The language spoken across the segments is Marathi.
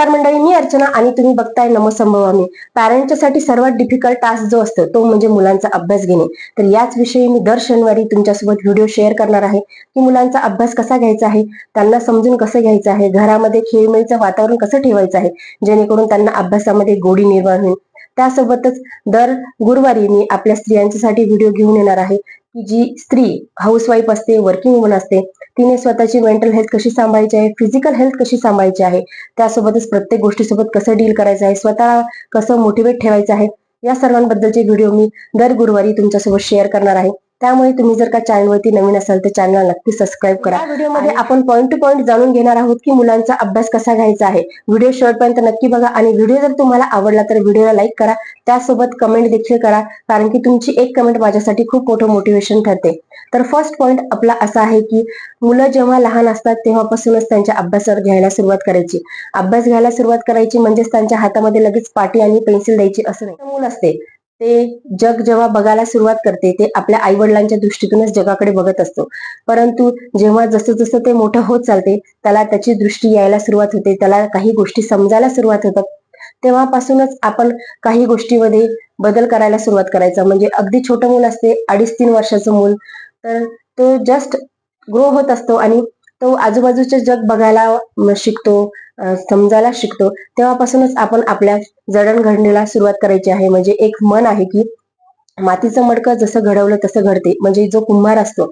नमस्कार मंडळी मी अर्चना आणि तुम्ही बघताय नमसंभवामी. पॅरेंट्सच्या साठी सर्वात डिफिकल्ट टास्क जो असतो तो म्हणजे मुलांचा अभ्यास घेणे. तर याच विषयी मी दर शनिवारी तुमच्यासोबत व्हिडिओ शेअर करणार आहे की मुलांचा अभ्यास कसा घ्यायचा आहे त्यांना समजून कसं घ्यायचं आहे घरामध्ये खेळमेळीचं वातावरण कसं ठेवायचं आहे जेणेकरून त्यांना अभ्यासामध्ये गोडी निर्माण होईल. त्यासोबतच दर गुरुवारी मी आपल्या स्त्रियांच्यासाठी व्हिडिओ घेऊन येणार आहे की जी स्त्री हाऊसवाईफ असते वर्किंग वुमन असते तिने स्वतःची मेंटल हेल्थ कशी सांभाळायची आहे? फिजिकल हेल्थ कशी सांभाळायची आहे? त्यासोबतच प्रत्येक गोष्टीसोबत कसं डील करायचं आहे? स्वतः कसं मोटिवेट ठेवायचं आहे? या सर्वांबद्दलचे व्हिडिओ मी दर गुरुवारी तुमच्यासोबत शेअर करणार आहे. त्यामुळे तुम्ही जर का चॅनलवरती नवीन असाल तर चॅनलला नक्की सबस्क्राईब करा. व्हिडिओमध्ये आपण पॉईंट टू पॉईंट जाणून घेणार आहोत की मुलांचा अभ्यास कसा घ्यायचा आहे. व्हिडिओ शेवटपर्यंत नक्की बघा. आणि व्हिडिओ जर तुम्हाला आवडला तर व्हिडिओला लाईक करा. त्यासोबत कमेंट देखील करा. कारण की तुमची एक कमेंट माझ्यासाठी खूप मोठं मोटिवेशन ठरते. तर फर्स्ट पॉईंट आपला असा आहे की मुलं जेव्हा लहान असतात तेव्हापासूनच त्यांच्या अभ्यासावर घ्यायला सुरुवात करायची. अभ्यास घ्यायला सुरुवात करायची म्हणजेच त्यांच्या हातामध्ये लगेच पाटी आणि पेन्सिल द्यायची असं नाही. मूल असते. ते जग जेव्हा बघायला सुरुवात करते ते आपल्या आई वडिलांच्या दृष्टीतूनच जगाकडे बघत असतो. परंतु जेव्हा जसं जसं ते मोठं होत चालते त्याला त्याची दृष्टी यायला सुरुवात होते त्याला काही गोष्टी समजायला सुरुवात होतात तेव्हापासूनच आपण काही गोष्टीमध्ये बदल करायला सुरुवात करायचा. म्हणजे अगदी छोटं मूल असते अडीच तीन वर्षाचं मूल तर तो जस्ट ग्रो होत असतो आणि तो आजूबाजूचे जग बघायला शिकतो समजायला शिकतो. तेव्हापासूनच आपण आपल्या जडणघडणीला सुरुवात करायची आहे. म्हणजे एक मन आहे की मातीचं मडकं जसं घडवलं तसं घडते. म्हणजे जो कुंभार असतो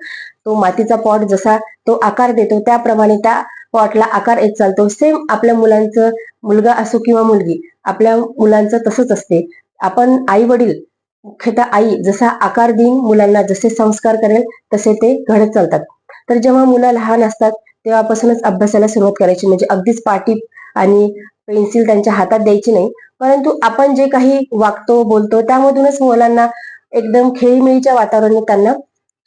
तो मातीचा पॉट जसा तो आकार देतो त्याप्रमाणे त्या पॉटला आकार येत चालतो. सेम आपल्या मुलांचं मुलगा असो किंवा मुलगी आपल्या मुलांचं तसंच असते. आपण आई वडील मुख्यतः आई जसा आकार देईन मुलांना जसे संस्कार करेल तसे ते घडत चालतात. तर जेव्हा मुलं लहान असतात तेव्हापासूनच अभ्यासाला सुरुवात करायची. म्हणजे अगदीच पाटी आणि पेन्सिल त्यांच्या हातात द्यायची नाही. परंतु आपण जे काही वागतो बोलतो त्यामधूनच मुलांना एकदम खेळीमेळीच्या वातावरणात त्यांना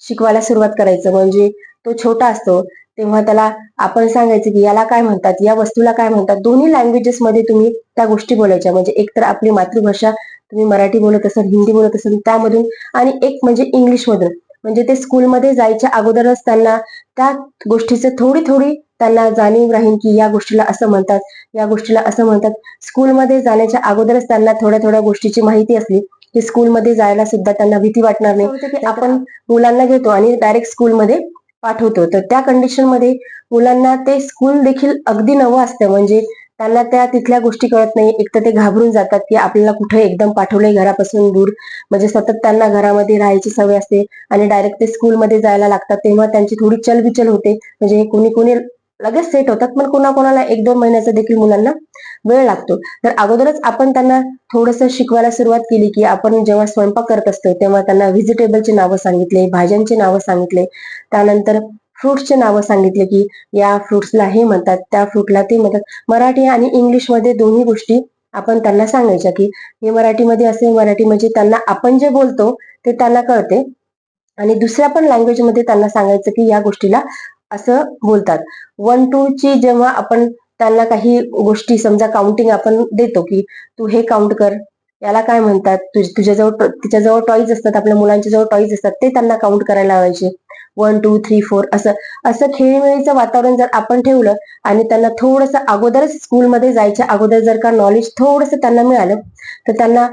शिकवायला सुरुवात करायचं. म्हणजे तो छोटा असतो तेव्हा त्याला आपण सांगायचं की याला काय म्हणतात या वस्तूला काय म्हणतात दोन्ही लँग्वेजेस मध्ये तुम्ही त्या गोष्टी बोलायच्या. म्हणजे एक तर आपली मातृभाषा तुम्ही मराठी बोलत असाल हिंदी बोलत असाल त्यामधून आणि एक म्हणजे इंग्लिश मधून म्हणजे ते स्कूलमध्ये जायच्या अगोदरच त्यांना त्या गोष्टीचं थोडी थोडी त्यांना जाणीव राहील की या गोष्टीला असं म्हणतात या गोष्टीला असं म्हणतात. स्कूलमध्ये जाण्याच्या अगोदरच त्यांना थोड्या थोड्या गोष्टीची माहिती असली की स्कूलमध्ये जायला सुद्धा त्यांना भीती वाटणार नाही. की आपण मुलांना घेतो आणि डायरेक्ट स्कूलमध्ये पाठवतो. तर त्या कंडिशनमध्ये मुलांना ते स्कूल देखील अगदी नवं असतं. म्हणजे त्यांना त्या तिथल्या गोष्टी कळत नाही. एक तर ते घाबरून जातात की आपल्याला कुठे एकदम पाठवलंय घरापासून दूर. म्हणजे सतत त्यांना घरामध्ये राहायची सवय असते आणि डायरेक्ट ते स्कूलमध्ये जायला लागतात. तेव्हा त्यांची थोडी चलबिचल होते. म्हणजे कोणी कोणी लगेच सेट होतात पण कोणाकोणाला एक दोन महिन्याचा देखील मुलांना वेळ लागतो. तर अगोदरच आपण त्यांना थोडंसं शिकवायला सुरुवात केली की आपण जेव्हा स्वयंपाक करत असतो तेव्हा त्यांना व्हेजिटेबलची नावं सांगितले भाज्यांची नावं सांगितले. त्यानंतर फ्रुट्सचे नावं सांगितले की या फ्रुट्सला हे म्हणतात. त्या फ्रूटला ते म्हणतात. मराठी आणि इंग्लिशमध्ये दोन्ही गोष्टी आपण त्यांना सांगायच्या की हे मराठीमध्ये असे मराठी म्हणजे त्यांना आपण जे बोलतो ते त्यांना कळते. आणि दुसऱ्या पण लँग्वेजमध्ये त्यांना सांगायचं की या गोष्टीला असं बोलतात. वन टू ची जेव्हा आपण त्यांना काही गोष्टी समजा काउंटिंग आपण देतो की तू हे काउंट कर याला काय म्हणतात? तुझ्याजवळ तिच्याजवळ टॉईज असतात आपल्या मुलांच्या जवळ टॉईज असतात ते त्यांना काउंट करायला लावायचे. वन टू थ्री फोर असं असं खेळीमेळीचं वातावरण जर आपण ठेवलं आणि त्यांना थोडंसं अगोदरच स्कूलमध्ये जायच्या अगोदर जर का नॉलेज थोडंसं त्यांना मिळालं तर त्यांना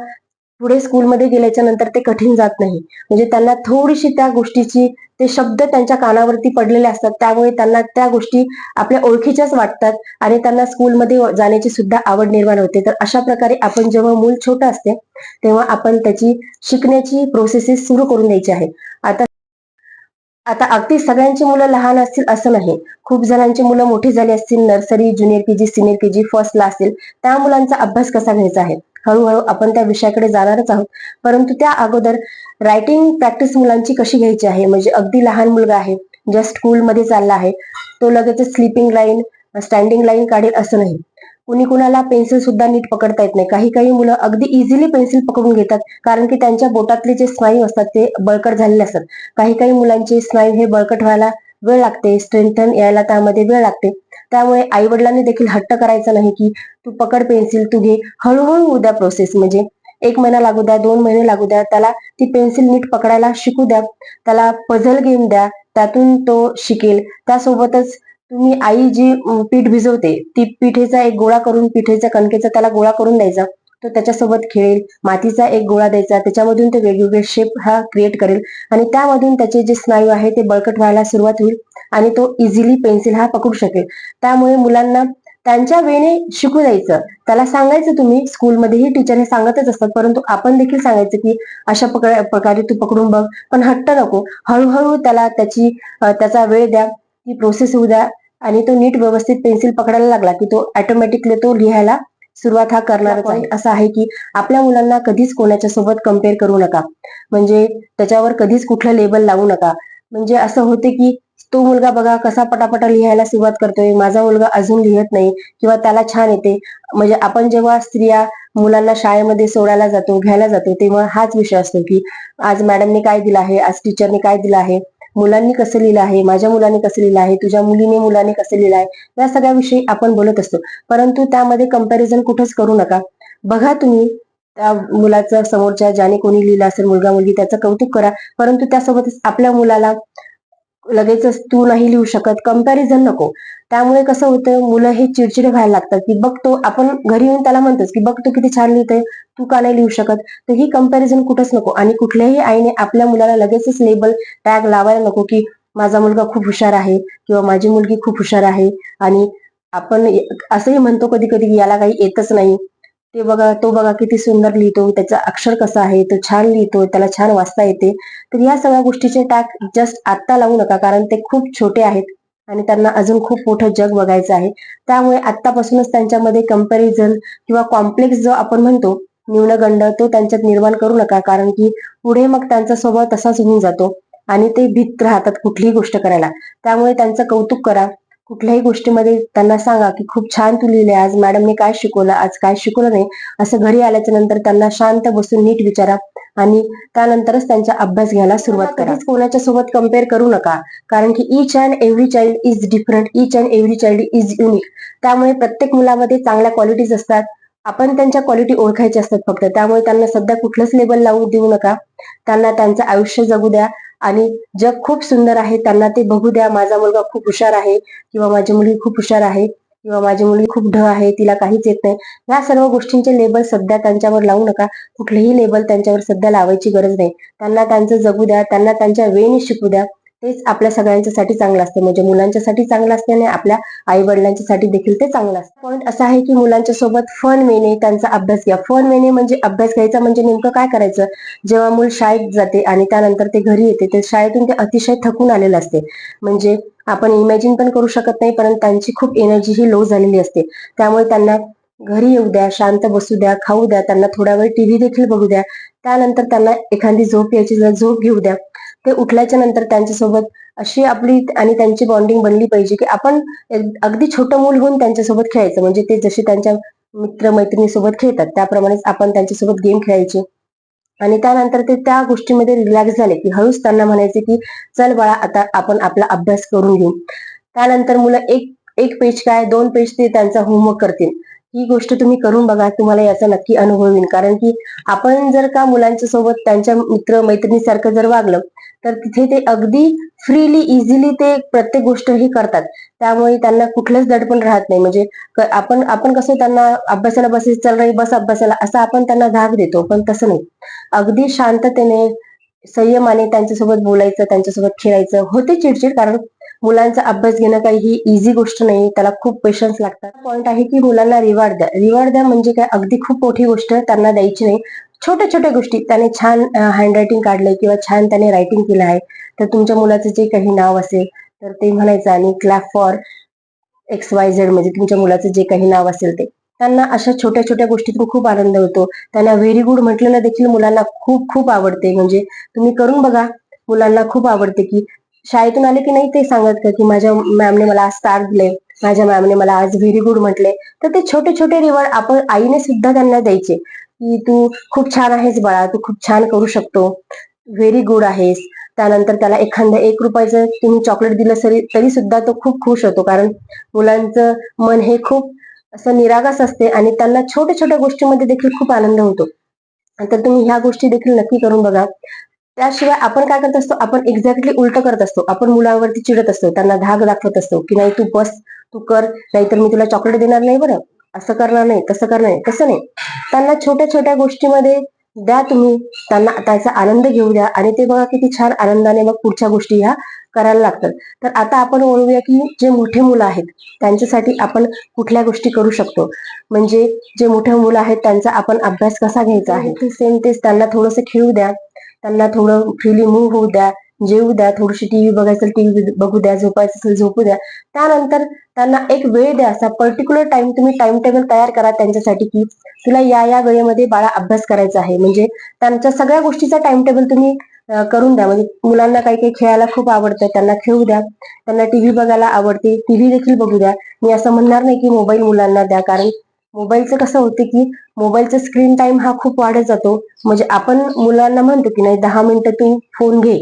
पुढे स्कूलमध्ये गेल्याच्यानंतर ते कठीण जात नाही. म्हणजे त्यांना थोडीशी त्या गोष्टीची ते शब्द त्यांच्या कानावरती पडलेले असतात. त्यामुळे त्यांना त्या गोष्टी आपल्या ओळखीच्याच वाटतात आणि त्यांना स्कूलमध्ये जाण्याची सुद्धा आवड निर्माण होते. तर अशा प्रकारे आपण जेव्हा मूल छोटं असते तेव्हा आपण त्याची शिकण्याची प्रोसेसेस सुरू करून द्यायची आहे. आता आता अगदी सगळ्यांची मुलं लहान असतील असं नाही. खूप जणांची मुलं मोठी झाली असतील nursery junior KG senior KG फर्स्टला असतील. त्या मुलांचा अभ्यास कसा घ्यायचा आहे? हळूहळू आपण त्या विषयाकडे जाणारच आहोत. परंतु त्या अगोदर रायटिंग प्रॅक्टिस मुलांची कशी घ्यायची आहे? म्हणजे अगदी लहान मुलगा आहे ज्या स्कूलमध्ये चालला आहे तो लगेच स्लीपिंग लाईन स्टँडिंग लाईन काढेल असं नाही. कुणी कुणाला पेन्सिल सुद्धा नीट पकडता येत नाही. काही काही मुलं अगदी इझिली पेन्सिल पकडून घेतात कारण की त्यांच्या बोटातले जे स्नायू असतात ते बळकट झालेले असतात. काही काही मुलांचे स्नायू हे बळकट व्हायला वेळ लागते स्ट्रेंथन यायला त्यामध्ये वेळ लागते. त्यामुळे आई वडिलांनी देखील हट्ट करायचा नाही की तू पकड पेन्सिल तू घे. हळूहळू उद्या प्रोसेस म्हणजे एक महिना लागू द्या दोन महिने लागू द्या. त्याला ती पेन्सिल नीट पकडायला शिकू द्या. त्याला पझल गेम द्या. त्यातून तो शिकेल. त्यासोबतच तुम्ही आई जी पीठ भिजवते ती पिठेचा एक गोळा करून पिठेचा कणकेचा त्याला गोळा करून द्यायचा. तो त्याच्यासोबत खेळेल मातीचा एक गोळा द्यायचा त्याच्यामधून ते वेगवेगळे शेप हा क्रिएट करेल आणि त्यामधून त्याचे जे स्नायू आहे ते बळकट व्हायला सुरुवात होईल आणि तो इझिली पेन्सिल हा पकडू शकेल. त्यामुळे मुलांना त्यांच्या वेळेने शिकू द्यायचं. त्याला सांगायचं तुम्ही स्कूलमध्येही टीचर हे सांगतच असतात परंतु आपण देखील सांगायचं की अशा प्रकारे प्रकारे तू पकडून बघ पण हट्ट नको. हळूहळू त्याला त्याची त्याचा वेळ द्या ती प्रोसेस होऊ द्या आणि तो नीट व्यवस्थित पेन्सिल पकडायला लागला की तो ऑटोमॅटिकली तो लिहायला सुरुवात हा करणार पॉईंट असा आहे की आपल्या मुलांना कधीच कोणाच्या सोबत कंपेअर करू नका. म्हणजे त्याच्यावर कधीच कुठलं लेबल लावू नका. म्हणजे असं होते की तो मुलगा बघा कसा पटापटा लिहायला सुरुवात करतोय. माझा मुलगा अजून लिहत नाही किंवा त्याला छान येते. म्हणजे आपण जेव्हा स्त्रिया मुलांना शाळेमध्ये सोडायला जातो घ्यायला जातो तेव्हा हाच विषय असतो की आज मॅडमने काय दिलं आहे? आज टीचरने काय दिलं आहे? मुलांनी कसं लिहिलं आहे माझ्या मुलाने कसं लिहिलं आहे तुझ्या मुलीने मुलाने कसं लिहिलं आहे या सगळ्या विषयी आपण बोलत असतो. परंतु त्यामध्ये कंपॅरिझन कुठंच करू नका. बघा तुम्ही त्या मुलाचं समोरच्या ज्याने कोणी लिहिलं असेल मुलगा मुलगी त्याचं कौतुक करा. परंतु त्यासोबतच आपल्या मुलाला लगेचच तू नाही लिहू शकत. कंपॅरिझन नको. त्यामुळे कसं होतं मुलं हे चिडचिड व्हायला लागतात की बघतो आपण घरी येऊन त्याला म्हणतोच की बघ तू किती छान लिहितोय तू का नाही लिहू शकत? तर ही कंपॅरिझन कुठंच नको. आणि कुठल्याही आईने आपल्या मुलाला लगेचच लेबल टॅग लावायला नको की माझा मुलगा खूप हुशार आहे किंवा माझी मुलगी खूप हुशार आहे. आणि आपण असंही म्हणतो कधी कधी याला काही येतच नाही. ते बघा तो बघा किती सुंदर लिहितो त्याचं अक्षर कसं आहे तो छान लिहितो त्याला छान वाचता येते. तर या सगळ्या गोष्टीचे टॅग जस्ट आत्ता लावू नका कारण ते खूप छोटे आहेत. आणि त्यांना अजून खूप मोठं जग बघायचं आहे. त्यामुळे आतापासूनच त्यांच्यामध्ये कंपॅरिझन किंवा कॉम्प्लेक्स जो आपण म्हणतो न्यूनगंड तो त्यांच्यात निर्माण करू नका. कारण की पुढे मग त्यांचा स्वभाव तसाच होऊन जातो. आणि ते भीत राहतात कुठलीही गोष्ट करायला. त्यामुळे त्यांचं कौतुक करा. कुठल्याही गोष्टीमध्ये त्यांना सांगा की खूप छान तू लिहिले आज मॅडमने काय शिकवलं आज काय शिकवलं नाही असं घरी आल्याच्यानंतर त्यांना शांत बसून नीट विचारा आणि त्यानंतरच त्यांचा अभ्यास घ्यायला सुरुवात करा. कोणाच्या सोबत कंपेअर करू नका कारण की each and every child is different each and every child is unique त्यामुळे प्रत्येक मुलामध्ये चांगल्या क्वालिटीज असतात. आपण त्यांच्या क्वालिटी ओळखायच्या असतात फक्त. त्यामुळे त्यांना सध्या कुठलंच लेबल लावू देऊ नका. त्यांना त्यांचं आयुष्य जगू द्या. आणि जग खूप सुंदर आहे. त्यांना ते बघू द्या. माझा मुलगा खूप हुशार आहे किंवा माझी मुलगी खूप हुशार आहे किंवा माझी मुलगी खूप ढ आहे तिला काहीच येत नाही. या सर्व गोष्टींचे लेबल सध्या त्यांच्यावर लावू नका. कुठलेही लेबल त्यांच्यावर सध्या लावायची गरज नाही. त्यांना त्यांचं जगू द्या. त्यांना त्यांच्या वेळेने शिकू द्या. तेच आपल्या सगळ्यांच्यासाठी चांगलं असते. म्हणजे मुलांच्यासाठी चांगलं असते आणि आपल्या आई वडिलांच्यासाठी देखील ते चांगलं असतं. पॉईंट असा आहे की मुलांच्या सोबत फन मेने त्यांचा अभ्यास घ्या. फन वेने म्हणजे अभ्यास घ्यायचा म्हणजे नेमकं काय करायचं? जेव्हा मूल शाळेत जाते आणि त्यानंतर ते घरी येते तर शाळेतून ते अतिशय थकून आलेलं असते. म्हणजे आपण इमॅजिन पण करू शकत नाही परंतु त्यांची खूप एनर्जी ही लो झालेली असते. त्यामुळे त्यांना घरी येऊ द्या शांत बसू द्या खाऊ द्या त्यांना थोडा वेळ टीव्ही देखील बघू द्या. त्यानंतर त्यांना एखादी झोप यायची झोप घेऊ द्या. ते उठल्याच्या नंतर त्यांच्यासोबत अशी आपली आणि त्यांची बॉन्डिंग बनली पाहिजे की आपण अगदी छोटं मूल होऊन त्यांच्यासोबत खेळायचं. म्हणजे ते जसे त्यांच्या मित्र मैत्रिणीसोबत खेळतात त्याप्रमाणेच आपण त्यांच्यासोबत गेम खेळायचे. आणि त्यानंतर ते त्या गोष्टीमध्ये रिलॅक्स झाले की हळूच त्यांना म्हणायचे की चल बाळा आता आपण आपला अभ्यास करून घेऊ. त्यानंतर मुलं एक एक पेज काय दोन पेज ते त्यांचा होमवर्क करतील. ही गोष्ट तुम्ही करून बघा तुम्हाला याचा नक्की अनुभव येईल. कारण की आपण जर का मुलांच्या सोबत त्यांच्या मित्र मैत्रिणीसारखं जर वागलं तर तिथे ते अगदी फ्रीली इझिली ते प्रत्येक गोष्ट ही करतात. त्यामुळे त्यांना कुठलंच दडपण राहत नाही. म्हणजे आपण आपण कसं त्यांना अभ्यासाला बसेस चल रे बस अभ्यासाला असं आपण त्यांना धाक देतो. पण तसं नाही. अगदी शांततेने संयमाने त्यांच्यासोबत बोलायचं त्यांच्यासोबत खेळायचं होते चिडचिड कारण मुलांचा अभ्यास घेणं काही ही इझी गोष्ट नाही त्याला खूप पेशन्स लागतात. पॉइंट आहे की मुलांना रिवार्ड द्या. रिवार्ड द्या म्हणजे काय? अगदी खूप मोठी गोष्ट त्यांना द्यायची नाही. छोट्या छोट्या गोष्टी. त्याने छान हँडरायटिंग काढलंय किंवा छान त्याने रायटिंग केलं आहे. तर तुमच्या मुलाचं जे काही नाव असेल तर ते म्हणायचं आणि clap for X Y Z म्हणजे तुमच्या मुलाचं जे काही नाव असेल ते. त्यांना अशा छोट्या छोट्या गोष्टीतून खूप आनंद होतो. त्यांना व्हेरी गुड म्हटलेलं देखील मुलांना खूप खूप आवडते. म्हणजे तुम्ही करून बघा मुलांना खूप आवडते की शाळेतून आले की नाही ते सांगत का की माझ्या मॅमने मला आज स्टार दिले माझ्या मॅमने मला आज व्हेरी गुड म्हटले तर ते छोटे छोटे रिवॉर्ड आपण आईने सुद्धा त्यांना द्यायचे. की तू खूप छान आहेस बाळा तू खूप छान करू शकतो. व्हेरी गुड आहेस. त्यानंतर त्याला एखादं एक रुपयाचं तुम्ही चॉकलेट दिलं तरी तरी सुद्धा तो खूप खुश होतो. कारण मुलांचं मन हे खूप असं निरागस असते आणि त्यांना छोट्या छोट्या गोष्टीमध्ये देखील खूप आनंद होतो. तर तुम्ही ह्या गोष्टी देखील नक्की करून बघा. त्याशिवाय आपण काय करत असतो? आपण एक्झॅक्टली उलट करत असतो. आपण मुलांवरती चिडत असतो. त्यांना धाक दाखवत असतो की नाही तू बस तू कर नाहीतर मी तुला चॉकलेट देणार नाही बरं. असं करणार नाही तसं करणार नाही तसं नाही. त्यांना छोट्या छोट्या गोष्टीमध्ये द्या तुम्ही. त्यांना त्याचा आनंद घेऊ द्या. आणि ते बघा किती छान आनंदाने मग पुढच्या गोष्टी ह्या करायला लागतात. तर आता आपण ओळखूया की जे मोठे मुलं आहेत त्यांच्यासाठी आपण कुठल्या गोष्टी करू शकतो? म्हणजे जे मोठे मुलं आहेत त्यांचा आपण अभ्यास कसा घ्यायचा आहे? सेम तेच त्यांना थोडंसं खेळू द्या. त्यांना थोडं फ्रीली मूव्ह होऊ द्या जेवू द्या थोडीशी टीव्ही बघायचं टीव्ही बघू द्या झोपायचं असेल झोपू द्या. त्यानंतर त्यांना एक वेळ द्या असा पर्टिक्युलर टाइम तुम्ही टाइम टेबल तयार करा त्यांच्यासाठी की तुला या या वेळेमध्ये बाळा अभ्यास करायचा आहे. म्हणजे त्यांच्या सगळ्या गोष्टीचा टाइम टेबल तुम्ही करून द्या. म्हणजे मुलांना काही काही खेळायला खूप आवडतं त्यांना खेळू द्या. त्यांना टीव्ही बघायला आवडते टीव्ही देखील बघू द्या. मी असं म्हणणार नाही की मोबाईल मुलांना द्या कारण मोबाईलचं कसं होते की मोबाईलचा स्क्रीन टाइम हा खूप वाढत जातो. म्हणजे आपण मुलांना म्हणतो की नाही दहा मिनिटं तू फोन घे.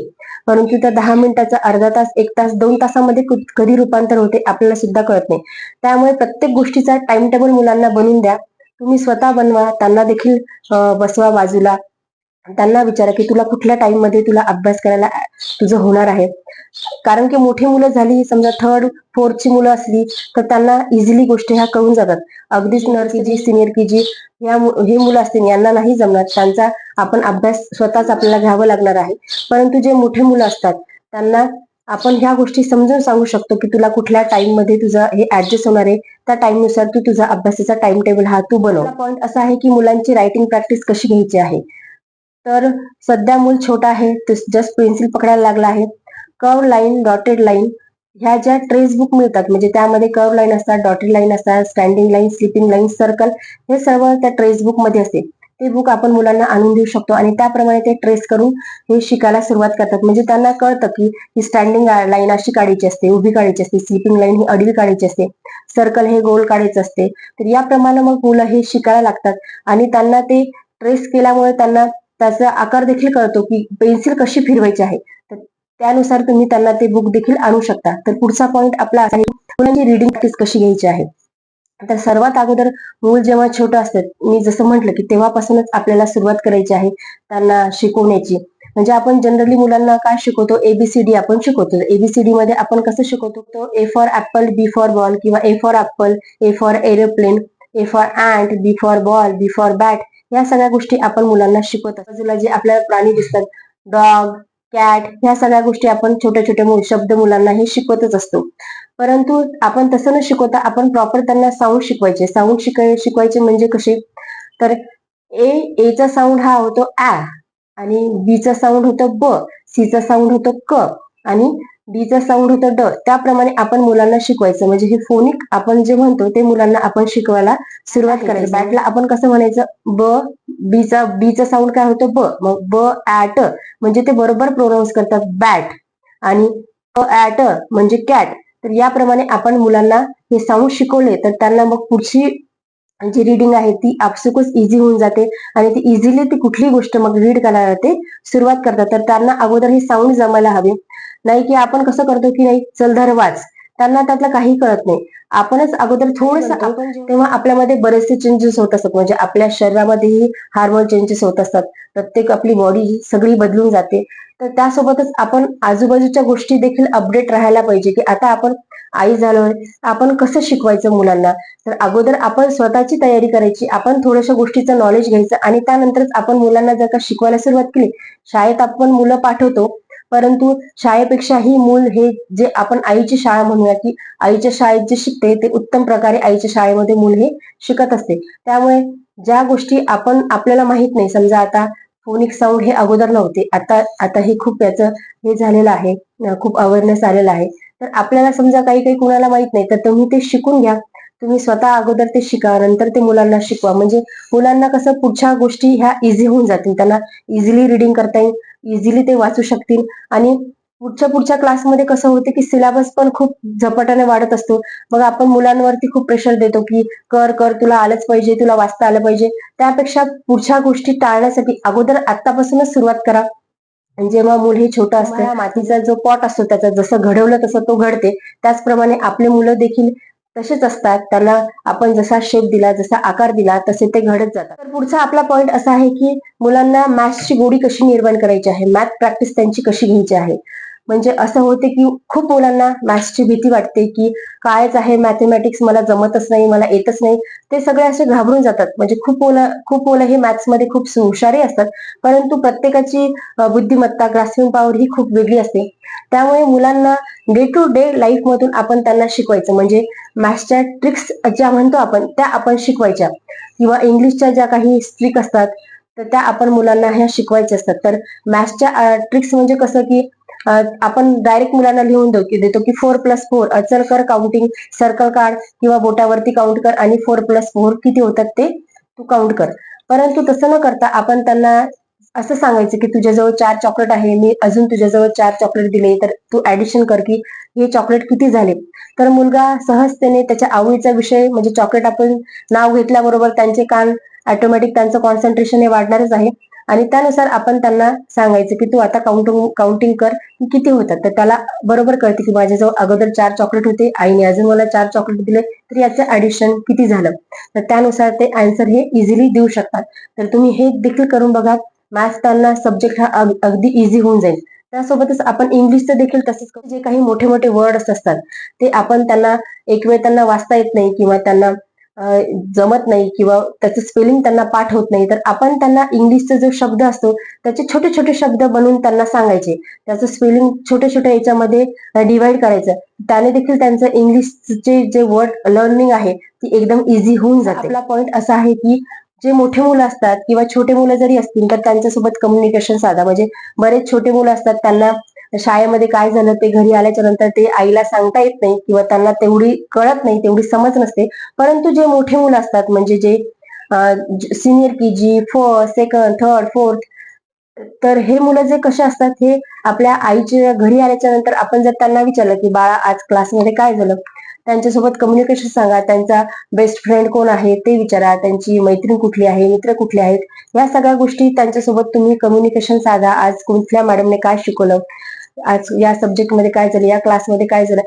परंतु त्या दहा मिनिटाचा अर्धा तास एक तास दोन तासामध्ये कधी रूपांतर होते आपल्याला सुद्धा कळत नाही. त्यामुळे प्रत्येक गोष्टीचा टाइम टेबल मुलांना बनवून द्या. तुम्ही स्वतः बनवा त्यांना देखील बसवा बाजूला. त्यांना विचारा की तुला कुठल्या टाइममध्ये तुला अभ्यास करायला तुझं होणार आहे? कारण की मोठी मुलं झाली समजा थर्ड फोर्थची मुलं असली तर त्यांना इझिली गोष्टी ह्या कळून जातात. अगदीच नर्सरी जी सिनियर के जी या मु- हे मुलं असतील यांना नाही जमणार. त्यांचा आपण अभ्यास स्वतःच आपल्याला घ्यावं लागणार आहे. परंतु जे मोठे मुलं असतात त्यांना आपण ह्या गोष्टी समजून सांगू शकतो की तुला कुठल्या टाइममध्ये तुझं हे ऍडजस्ट होणार आहे. त्या टाइमनुसार तू तुझा अभ्यासाचा टाइम टेबल हा तू बनव. पॉईंट असा आहे की मुलांची रायटिंग प्रॅक्टिस कशी घ्यायची आहे? तर सध्या मूल छोटा आहे जस्ट पेन्सिल पकडायला लागला आहे. कर्व लाईन डॉटेड लाईन ह्या ज्या ट्रेस बुक मिळतात म्हणजे त्यामध्ये कर्व लाईन असतात डॉटेड लाईन असतात standing line sleeping line circle हे सर्व त्या ट्रेस बुकमध्ये असते. ते बुक आपण मुलांना आणून देऊ शकतो आणि त्याप्रमाणे ते ट्रेस करून हे शिकायला सुरुवात करतात. म्हणजे त्यांना कळतं की ही स्टँडिंग लाईन अशी काढायची असते उभी काढायची असते स्लिपिंग लाईन ही अडवी काढायची असते सर्कल हे गोल काढायचं असते. तर याप्रमाणे मग मुलं हे शिकायला लागतात आणि त्यांना ते ट्रेस केल्यामुळे त्यांना त्याचा आकार देखील कळतो की पेन्सिल कशी फिरवायची आहे. तर त्यानुसार तुम्ही त्यांना ते बुक देखील आणू शकता. तर पुढचा पॉईंट आपला असा आहे मुलांची रिडिंग प्रॅक्टिस कशी घ्यायची आहे. तर सर्वात अगोदर मूल जेव्हा छोटं असतं मी जसं म्हटलं की तेव्हापासूनच आपल्याला सुरुवात करायची आहे त्यांना शिकवण्याची. म्हणजे आपण जनरली मुलांना काय शिकवतो? एबीसीडी आपण शिकवतो. एबीसीडी मध्ये आपण कसं शिकवतो? तो A for apple B for ball किंवा A for apple A for aeroplane A for ant B for ball B for bat या सगळ्या गोष्टी आपण मुलांना शिकवत बाजूला जे आपल्याला प्राणी दिसतात डॉग कॅट ह्या सगळ्या गोष्टी आपण छोट्या छोट्या शब्द मुलांना हे शिकवतच असतो. परंतु आपण तसं न शिकवता आपण प्रॉपर त्यांना साऊंड शिकवायचे. साऊंड शिकाय शिकवायचे म्हणजे कसे? तर ए एचा साऊंड हा होतो ऍ आणि बीचा साऊंड होतो ब सीचा साऊंड होतो क आणि डीचा साऊंड होतो ड. त्याप्रमाणे आपण मुलांना शिकवायचं. म्हणजे हे फोनिक आपण जे म्हणतो ते मुलांना आपण शिकवायला सुरुवात करायची. बॅटला आपण कसं म्हणायचं? ब बीचा बीचा साऊंड काय होतो? ब. मग ब ऍट म्हणजे ते बरोबर प्रोनाऊन्स करतात बॅट आणि ऍट म्हणजे कॅट तर याप्रमाणे आपण मुलांना हे साऊंड शिकवले तर त्यांना मग पुढची जी रिडिंग आहे ती आपसुकच इझी होऊन जाते. आणि ती इझिली ती कुठली गोष्ट मग रीड करायला ते सुरुवात करतात. तर त्यांना अगोदर हे साऊंड जमायला हवे. नाही की आपण कसं करतो की नाही चल धर वाच. त्यांना त्यातलं काही कळत नाही. आपणच अगोदर थोडस तेव्हा आपल्यामध्ये बरेचसे चेंजेस होत असतात. म्हणजे आपल्या शरीरामध्येही हार्मोन चेंजेस होत असतात. प्रत्येक आपली बॉडी सगळी बदलून जाते. तर त्यासोबतच आपण आजूबाजूच्या गोष्टी देखील अपडेट राहायला पाहिजे की आता आपण आई झालोय. आपण कसं शिकवायचं मुलांना? तर अगोदर आपण स्वतःची तयारी करायची. आपण थोड्याशा गोष्टीचं नॉलेज घ्यायचं आणि त्यानंतरच आपण मुलांना जर का शिकवायला सुरुवात केली. शाळेत आपण मुलं पाठवतो. परंतु शाळेपेक्षाही मूल हे जे आपण आईची शाळा म्हणूया की आईच्या शाळेत जे शिकते ते उत्तम प्रकारे आईच्या शाळेमध्ये मूल हे शिकत असते. त्यामुळे ज्या गोष्टी आपण आपल्याला माहीत नाही समजा आता फोनिक साऊंड हे अगोदर नव्हते आता आता हे खूप याचं हे झालेलं आहे खूप अवेअरनेस आलेला आहे. तर आपल्याला समजा काही काही कुणाला माहीत नाही तर तुम्ही ते शिकून घ्या. तुम्ही स्वतः अगोदर ते शिका नंतर ते मुलांना शिकवा. म्हणजे मुलांना कसं पुढच्या गोष्टी ह्या इझी होऊन जातील. त्यांना इझिली रिडिंग करता येईल इझिली ते वाचू शकतील. आणि पुढच्या पुढच्या क्लासमध्ये कसं होते की सिलेबस पण खूप झपाट्याने वाढत असतो. मग आपण मुलांवरती खूप प्रेशर देतो की कर कर तुला आलंच पाहिजे तुला वाचता आलं पाहिजे. त्यापेक्षा पुढच्या गोष्टी टाळण्यासाठी अगोदर आतापासूनच सुरुवात करा. जेव्हा मूल हे छोटं असतं मातीचा जो पॉट असतो त्याचा जसं घडवलं तसं तो घडते. त्याचप्रमाणे आपले मुलं देखील तसेच असतात. त्यांना आपण जसा शेप दिला जसा आकार दिला तसे ते घडत जातात. तर पुढचा आपला पॉईंट असा आहे की मुलांना मॅथ्सची गोडी कशी निर्माण करायची आहे? मॅथ प्रॅक्टिस त्यांची कशी घ्यायची आहे? म्हणजे असं होते की खूप मुलांना मॅथ्सची भीती वाटते की कायच आहे मॅथमॅटिक्स मला जमतच नाही मला येतच नाही. ते सगळे असे घाबरून जातात. म्हणजे खूप मुलं खूप मुलं हे मॅथ्समध्ये खूप हुशारही असतात. परंतु प्रत्येकाची बुद्धिमत्ता ग्रास्पिंग पॉवर ही खूप वेगळी असते. त्यामुळे मुलांना डे टू डे लाईफ मधून आपण त्यांना शिकवायचं. म्हणजे मॅथ्सच्या ट्रिक्स ज्या म्हणतो आपण त्या आपण शिकवायच्या. किंवा इंग्लिशच्या ज्या काही ट्रिक असतात तर त्या आपण मुलांना ह्या शिकवायच्या असतात. तर मॅथ्सच्या ट्रिक्स म्हणजे कसं की आपण डायरेक्ट मुलांना लिहून देऊ की देतो की फोर प्लस फोर अचल कर काउंटिंग सर्कल काढ किंवा बोटावरती काउंट कर आणि फोर प्लस फोर किती होतात ते तू काउंट कर. परंतु तसं न करता आपण त्यांना असं सांगायचं की तुझ्याजवळ चार चॉकलेट आहे मी अजून तुझ्याजवळ चार चॉकलेट दिले तर तू ऍडिशन कर की हे चॉकलेट किती झाले? तर मुलगा सहजतेने त्याच्या आवडीचा विषय म्हणजे चॉकलेट आपण नाव घेतल्याबरोबर त्यांचे कान ऑटोमॅटिक त्यांचं कॉन्सन्ट्रेशन हे वाढणारच आहे. आणि त्यानुसार आपण त्यांना सांगायचं की तू आता काउंटिंग काउंटिंग कर किती होतात. तर त्याला बरोबर कळते की माझ्याजवळ अगोदर चार चॉकलेट होते आईने अजून मला चार चॉकलेट दिले तर याचं ऍडिशन किती झालं? तर त्यानुसार ते आन्सर हे इझिली देऊ शकतात. तर तुम्ही हे देखील करून बघा मॅथ्स त्यांना सब्जेक्ट हा अग- अगदी इझी होऊन जाईल. त्यासोबतच आपण इंग्लिशचं देखील तसंच जे काही मोठे मोठे वर्ड्स असतात ते आपण त्यांना एक वेळ त्यांना वाचता येत नाही किंवा त्यांना जमत नाही किंवा त्याचं स्पेलिंग त्यांना पाठ होत नाही तर आपण त्यांना इंग्लिशचा जो शब्द असतो त्याचे छोटे छोटे शब्द बनवून त्यांना सांगायचे. त्याचं स्पेलिंग छोटे छोटे याच्यामध्ये डिवाइड करायचं. त्याने देखील त्यांचं इंग्लिशचे जे वर्ड लर्निंग आहे ती एकदम इझी होऊन जाते. आपला पॉइंट असा आहे की जे मोठे मुलं असतात किंवा छोटे मुलं जरी असतील तर त्यांच्यासोबत कम्युनिकेशन साधा. म्हणजे बरेच छोटे मुलं असतात त्यांना शाळेमध्ये काय झालं ते घरी आल्याच्यानंतर ते आईला सांगता येत नाही किंवा त्यांना तेवढी कळत नाही तेवढी समज नसते. परंतु जे मोठे मुलं असतात म्हणजे जे senior K G first second third fourth तर हे मुलं जे कसे असतात हे आपल्या आईच्या घरी आल्याच्यानंतर आपण जर त्यांना विचारलं की बाळा आज क्लासमध्ये काय झालं? त्यांच्यासोबत कम्युनिकेशन सांगा. त्यांचा बेस्ट फ्रेंड कोण आहे ते विचारा. त्यांची मैत्रीण कुठली आहे? मित्र कुठले आहेत? या सगळ्या गोष्टी त्यांच्यासोबत तुम्ही कम्युनिकेशन साधा. आज कुठल्या मॅडमने काय शिकवलं? आज या सब्जेक्टमध्ये काय झालं? या क्लासमध्ये काय झालं?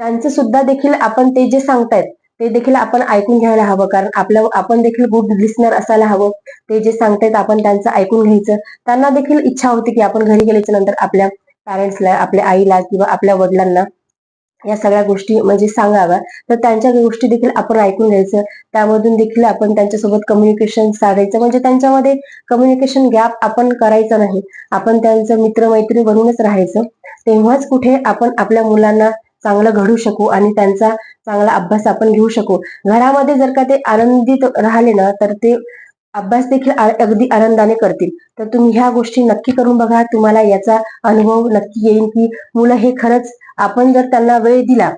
त्यांचं सुद्धा देखील आपण ते जे सांगतायत ते देखील आपण ऐकून घ्यायला हवं. कारण आपल्या आपण देखील गुड लिस्नर असायला हवं. ते जे सांगतायत आपण त्यांचं ऐकून घ्यायचं. त्यांना देखील इच्छा होती की आपण घरी गेल्याच्यानंतर आपल्या पॅरेंट्सला आपल्या आईला किंवा आपल्या वडिलांना या सगळ्या गोष्टी म्हणजे सांगाव्या. तर त्यांच्या गोष्टी देखील आपण ऐकून घ्यायचं. त्यामधून देखील आपण त्यांच्यासोबत कम्युनिकेशन साधायचं. म्हणजे त्यांच्यामध्ये कम्युनिकेशन गॅप आपण करायचं नाही. आपण त्यांचं मित्रमैत्री बनूनच राहायचं. तेव्हाच कुठे आपण आपल्या मुलांना चांगलं घडू शकू आणि त्यांचा चांगला अभ्यास आपण घेऊ शकू. घरामध्ये जर का ते आनंदित राहिले ना तर ते अभ्यास देखील अगदी आनंदाने करतील. तर तुम्ही ह्या गोष्टी नक्की करून बघा. तुम्हाला याचा अनुभव नक्की येईल की मुलं हे खरंच आपण जर त्यांना वेळ दिला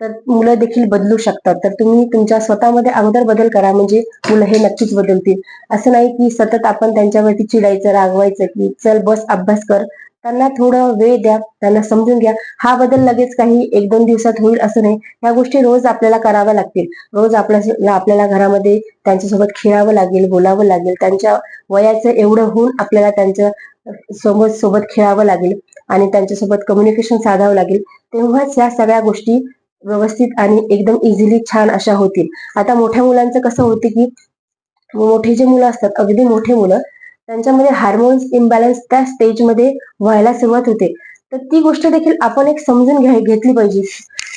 तर मुलं देखील बदलू शकतात. तर तुम्ही तुमच्या स्वतःमध्ये अगोदर बदल करा म्हणजे मुलं हे नक्कीच बदलतील. असं नाही की सतत आपण त्यांच्यावरती चिडायचं रागवायचं की चल बस अभ्यास कर. त्यांना थोडं वेळ द्या त्यांना समजून घ्या. हा बदल लगेच काही एक दोन दिवसात होईल असं नाही. ह्या गोष्टी रोज आपल्याला कराव्या लागतील. रोज आपल्या आपल्याला घरामध्ये त्यांच्यासोबत खेळावं लागेल बोलावं लागेल. त्यांच्या वयाचं एवढं होऊन आपल्याला त्यांच्यासोबत सोबत खेळावं लागेल. आणि त्यांच्यासोबत कम्युनिकेशन साधावं लागेल तेव्हाच या सगळ्या गोष्टी व्यवस्थित आणि एकदम इझिली छान अशा होतील. आता मोठ्या मुलांचं कसं होते की मोठे जे मुलं असतात अगदी मोठे मुलं त्यांच्यामध्ये हार्मोन्स इम्बॅलन्स त्या स्टेजमध्ये व्हायला सुरुवात होते. तर ती गोष्ट देखील आपण एक समजून घ्या घेतली पाहिजे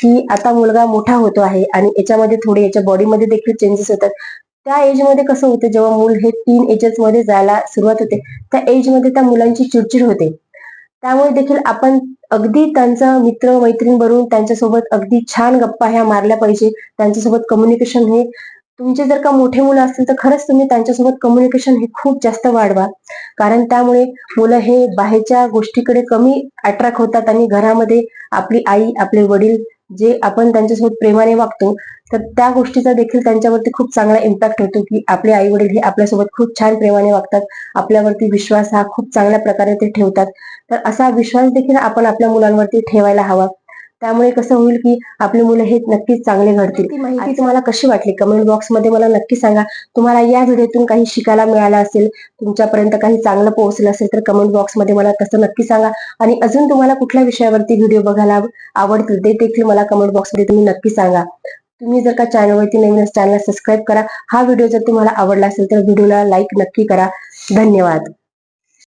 की आता मुलगा मोठा होतो आहे आणि याच्यामध्ये थोडे याच्या बॉडीमध्ये देखील चेंजेस होतात. त्या एजमध्ये कसं होतं जेव्हा मूल हे तीन एजेस मध्ये जायला सुरुवात होते त्या एजमध्ये त्या मुलांची चिडचिड होते. त्यामुळे देखील आपण अगदी त्यांचा मित्र मैत्रीण बनवून त्यांच्यासोबत अगदी छान गप्पा ह्या मारल्या पाहिजे. त्यांच्यासोबत कम्युनिकेशन हे तुमचे जर का मोठे मुलं असतील तर खरंच तुम्ही त्यांच्यासोबत कम्युनिकेशन हे खूप जास्त वाढवा. कारण त्यामुळे मुलं हे बाहेरच्या गोष्टीकडे कमी अट्रॅक्ट होतात आणि घरामध्ये आपली आई आपले वडील जे आपण त्यांच्यासोबत प्रेमाने वागतो तर त्या गोष्टीचा देखील त्यांच्यावरती खूप चांगला इम्पॅक्ट होतो की आपले आई वडील हे आपल्यासोबत खूप छान प्रेमाने वागतात. आपल्यावरती विश्वास हा खूप चांगल्या प्रकारे ते ठेवतात. तर असा विश्वास देखील आपण आपल्या मुलांवरती ठेवायला हवा. त्यामुळे कसं होईल की आपली मुलं हे नक्कीच चांगले घडतील. ती माहिती तुम्हाला कशी वाटली? कमेंट बॉक्समध्ये मला नक्की सांगा. तुम्हाला या व्हिडिओतून काही शिकायला मिळालं असेल तुमच्यापर्यंत काही चांगलं पोहोचलं असेल तर कमेंट बॉक्समध्ये मला तसं नक्की सांगा. आणि अजून तुम्हाला कुठल्या विषयावरती व्हिडिओ बघायला आवडतील ते देखील मला कमेंट बॉक्समध्ये तुम्ही नक्की सांगा. तुम्ही जर का चॅनलवरती नवीन चॅनल सबस्क्राईब करा. हा व्हिडिओ जर तुम्हाला आवडला असेल तर व्हिडिओला लाईक नक्की करा. धन्यवाद.